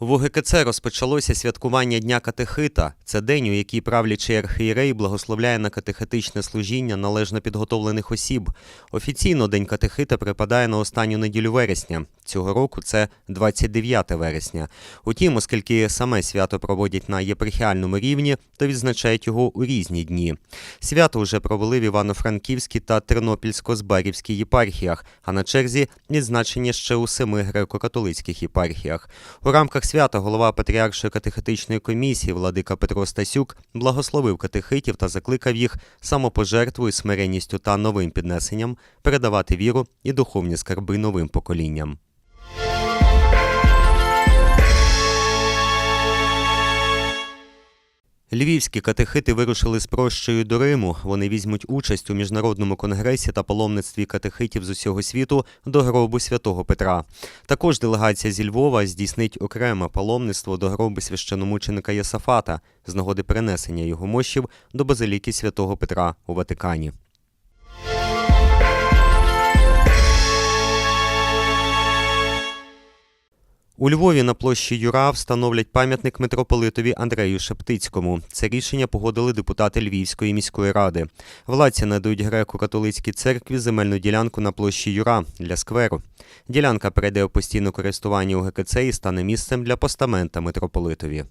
В УГКЦ розпочалося святкування Дня катехита. Це день, у який правлячий архієрей благословляє на катехетичне служіння належно підготовлених осіб. Офіційно День катехита припадає на останню неділю вересня. Цього року це 29 вересня. Утім, оскільки саме свято проводять на єпархіальному рівні, то відзначають його у різні дні. Свято вже провели в Івано-Франківській та Тернопільсько-Збарівській єпархіях, а на черзі відзначення ще у семи греко-католицьких єпархіях. У рамках свята голова Патріаршої катехетичної комісії Владика Петро Стасюк благословив катехитів та закликав їх самопожертвою, смиренністю та новим піднесенням передавати віру і духовні скарби новим поколінням. Львівські катехити вирушили з прощою до Риму. Вони візьмуть участь у міжнародному конгресі та паломництві катехитів з усього світу до гробу святого Петра. Також делегація зі Львова здійснить окреме паломництво до гробу священомученика Єсафата з нагоди перенесення його мощів до базиліки святого Петра у Ватикані. У Львові на площі Юра встановлять пам'ятник митрополитові Андрею Шептицькому. Це рішення погодили депутати Львівської міської ради. Владці надають греко-католицькій церкві земельну ділянку на площі Юра для скверу. Ділянка перейде у постійне користування ГКЦ і стане місцем для постамента митрополитові.